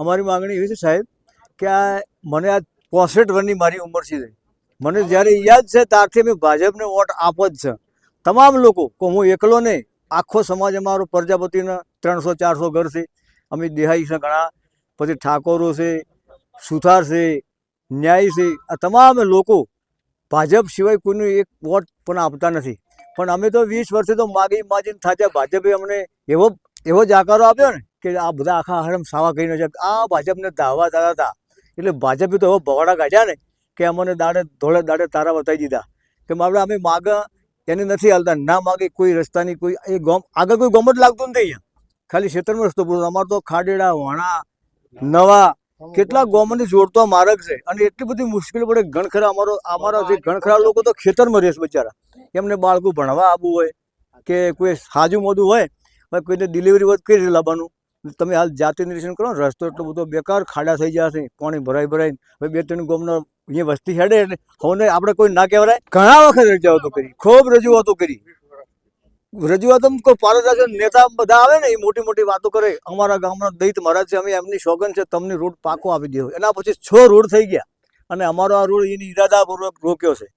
અમારી માંગણી એવી છે સાહેબ કે આ મને આ પોસઠ વર્ષની મારી ઉંમર છે મને જ્યારે યાદ છે ત્યારથી અમે ભાજપને વોટ આપો જ છે. તમામ લોકો, કે હું એકલો નહીં, આખો સમાજ અમારો પ્રજાપતિના ત્રણસો, ચારસો ઘર છે. અમે દેહાઈ છે ઘણા, પછી ઠાકોરો છે, સુથાર છે, ન્યાય છે. આ તમામ લોકો ભાજપ સિવાય કોઈનું એક વોટ પણ આપતા નથી. પણ અમે તો વીસ વર્ષથી તો માગી માગીને થાચ્યા. ભાજપે અમને એવો એવો જ આકારો આપ્યો ને કે આ બધા આખા હરમ સાવા કહીને છે. આ ભાજપને ધાવવા દાદા હતા. એટલે ભાજપે તો એવો ભવાડા કાઢ્યા ને કે અમને દાડે ધોળે દાડે તારા બતાવી દીધા. કે આપણે અમે માગ એને નથી હાલતા. ના માગે કોઈ રસ્તાની કોઈ એ ગોમ આગળ કોઈ ગોમ જ લાગતું નથી અહીંયા. ખાલી ક્ષેત્રમાં રસ્તો પૂરો. અમારે તો ખાડેડા, વણા, નવા કેટલા ગોમને જોડતો માર્ગ છે. અને એટલી બધી મુશ્કેલી પડે ઘણખરા અમારો અમારા જે ઘણખરા લોકો તો ખેતરમાં રહેશે બિચારા. એમને બાળકો ભણવા આવવું હોય કે કોઈ સાજુ મોદું હોય હવે કોઈને ડિલિવરી વર્ક કઈ રીતે લાવવાનું? તમે હાલ જાતે નિરીક્ષણ કરો રસ્તો એટલો બધો બેકાર, ખાડા થઈ જશે પાણી ભરાઈ ભરાઈ હવે બે ત્રણ ગામનો અહીંયા વસ્તી હેડે એટલે આપણે કોઈ ના કહેવાય. ઘણા વખત રજૂઆતો કરી, ખૂબ રજૂઆતો કરી. રજૂઆતો કોઈ પારદર્શક નેતા બધા આવે ને, એ મોટી મોટી વાતો કરે. અમારા ગામના દૈત મહારાજ છે, અમે એમની સોગન છે, તમને રોડ પાકો આપી દેવો એના પછી છ રોડ થઈ ગયા. અને અમારો આ રોડ એની ઈરાદાપૂર્વક રોક્યો છે.